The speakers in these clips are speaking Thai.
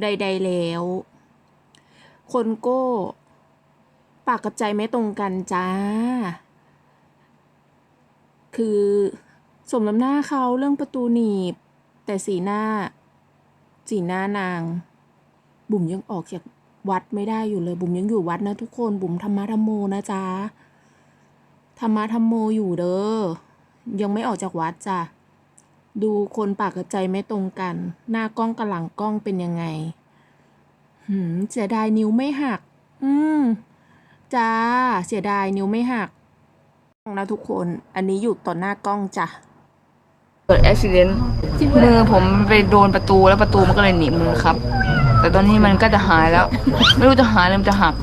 ใด ๆ แล้ว คนโก้ ปากกับใจไม่ตรงกันจ้า คือสมน้ำหน้าเขาเรื่องประตูหนีบ แต่สีหน้า สีหน้านาง บุ๋มยังออกจากวัดไม่ได้อยู่เลย บุ๋มยังอยู่วัดนะทุกคน บุ๋มธรรมะธรรมโมนะจ๊ะธรรมะธรรมโมอยู่เด้อ ยังไม่ออกจากวัดจ้ะ ดูคนปากกับใจไม่ตรงกัน หน้ากล้องกับหลังกล้องเป็นยังไง หืมเสียดายนิ้วไม่หัก อืมจ้า เสียดายนิ้วไม่หักนะทุกคน อันนี้อยู่ต่อหน้ากล้องจ้ะ เกิดอุบิเหตุมือผมไปโดนประตูแล้วประตูมันก็เลยหนีบมือครับ แต่ตอนนี้มันก็จะหายแล้ว ไม่รู้จะหายหรือมันจะหัก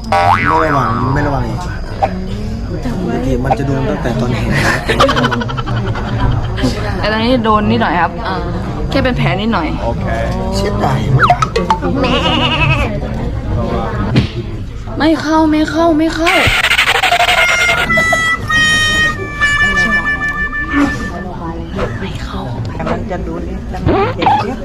ไม่ระวังไม่ระวังอีกปกติมันจะโดนตั้งแต่ตอนเห็นนะ แต่ไม่ระวังแต่ตอนนี้โดนนิดหน่อยครับ แค่เป็นแผลนิดหน่อยเช็ดได้ไหมไม่เข้าไม่เข้าไม่เข้ามันจะดูนี่แล้วมันเจ็บเจ็บ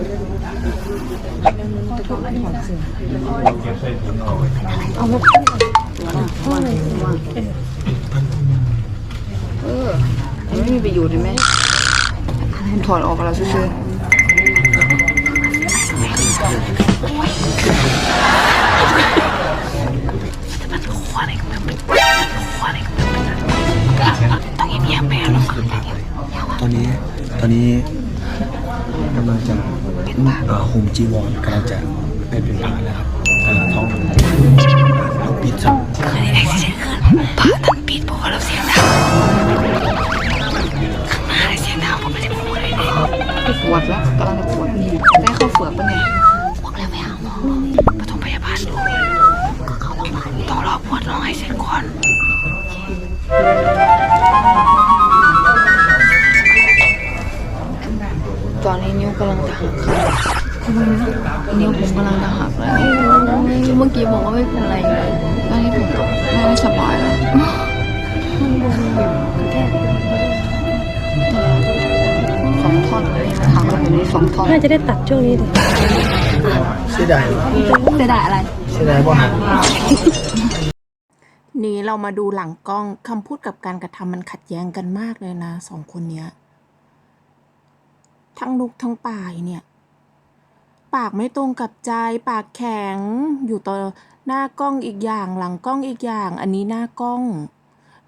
เออมันไม่มีประโยชน์เห็นไหม ถอดออกแล้วซื่อต้องเงียบๆไปแล้วตอนนี้ตอนนี้กำลังจะเอ่อห่มจีวรกำลังจะเป็นเป็นผ่าแล้วครับกำลังท้องต้องปิดสักผ่าตัดปิดเพราะว่าเราเสียงดัง วดแล้วกำลังจะปวดได้เข้าเฝือกปะเนี่ยบอกแล้วไปหาหมอปฐมพยาบาลดูต้องรอปวดน้องให้เสร็จก่อนตอนนี้นิ้วกำลังจะหักค่ะนิ้วผมกำลังจะหักแล้วเมื่อกี้บอกว่าไม่เป็นไรเลยตอนนี้ผมไม่สบายแล้ว กแบบนี้สองท่อนน่าจะได้ตัดช่วงนี้ดิเสียดายจะได้อะไรเสียดายว่าหักนี้เรามาดูหลังกล้องคำพูดกับการกระทำมันขัดแย้งกันมากเลยนะสองคนเนี้ย ทั้งนุกทั้งปายเนี่ย ปากไม่ตรงกับใจ ปากแข็ง อยู่ต่อหน้ากล้องอีกอย่าง หลังกล้องอีกอย่าง อันนี้หน้ากล้อง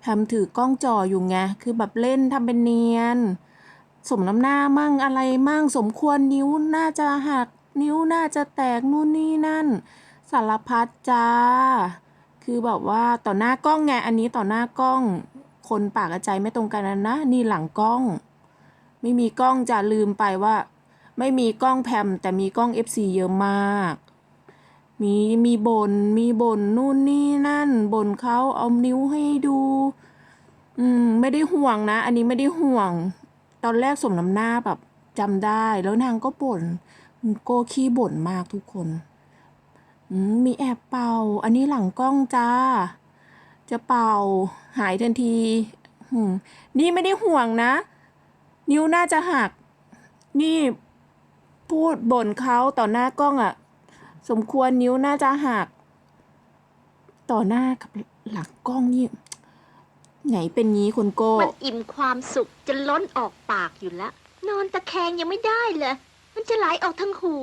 แพมถือกล้องจ่ออยู่ไง คือแบบเล่นทำเป็นเนียน สมน้ำหน้ามั่งอะไรมั่งสมควรนิ้วน่าจะหักนิ้วน่าจะแตกนู่นนี่นั่น สารพัดจ้า คือแบบว่าต่อหน้ากล้องไงอันนี้ต่อหน้ากล้อง คนปากกับใจไม่ตรงกันนะ นี่หลังกล้อง ไม่มีกล้องจะลืมไปว่า ไม่มีกล้องแพมแต่มีกล้อง FC เยอะมาก มีมีบนมีบนนู่นนี่นั่นบนเขาเอานิ้วให้ดู อืมไม่ได้ห่วงนะ อันนี้ไม่ได้ห่วง ตอนแรกสมน้ำหน้าแบบจำได้ แล้วนางก็บ่นโกขี้บ่นมากทุกคนมีแอบเป่า อันนี้หลังกล้องจ้า จะเป่า หายทันทีนี่ไม่ได้ห่วงนะ นิ้วน่าจะหัก นี่พูดบ่นเขาต่อหน้ากล้องอะ่ะ สมควรนิ้วน่าจะหัก ต่อหน้ากับหลังกล้องนี่ ไหนเป็นงี้คนโก้ มันอิ่มความสุขจะล้นออกปากอยู่แล้ว นอนตะแคงยังไม่ได้เลย มันจะไหลออกทางหู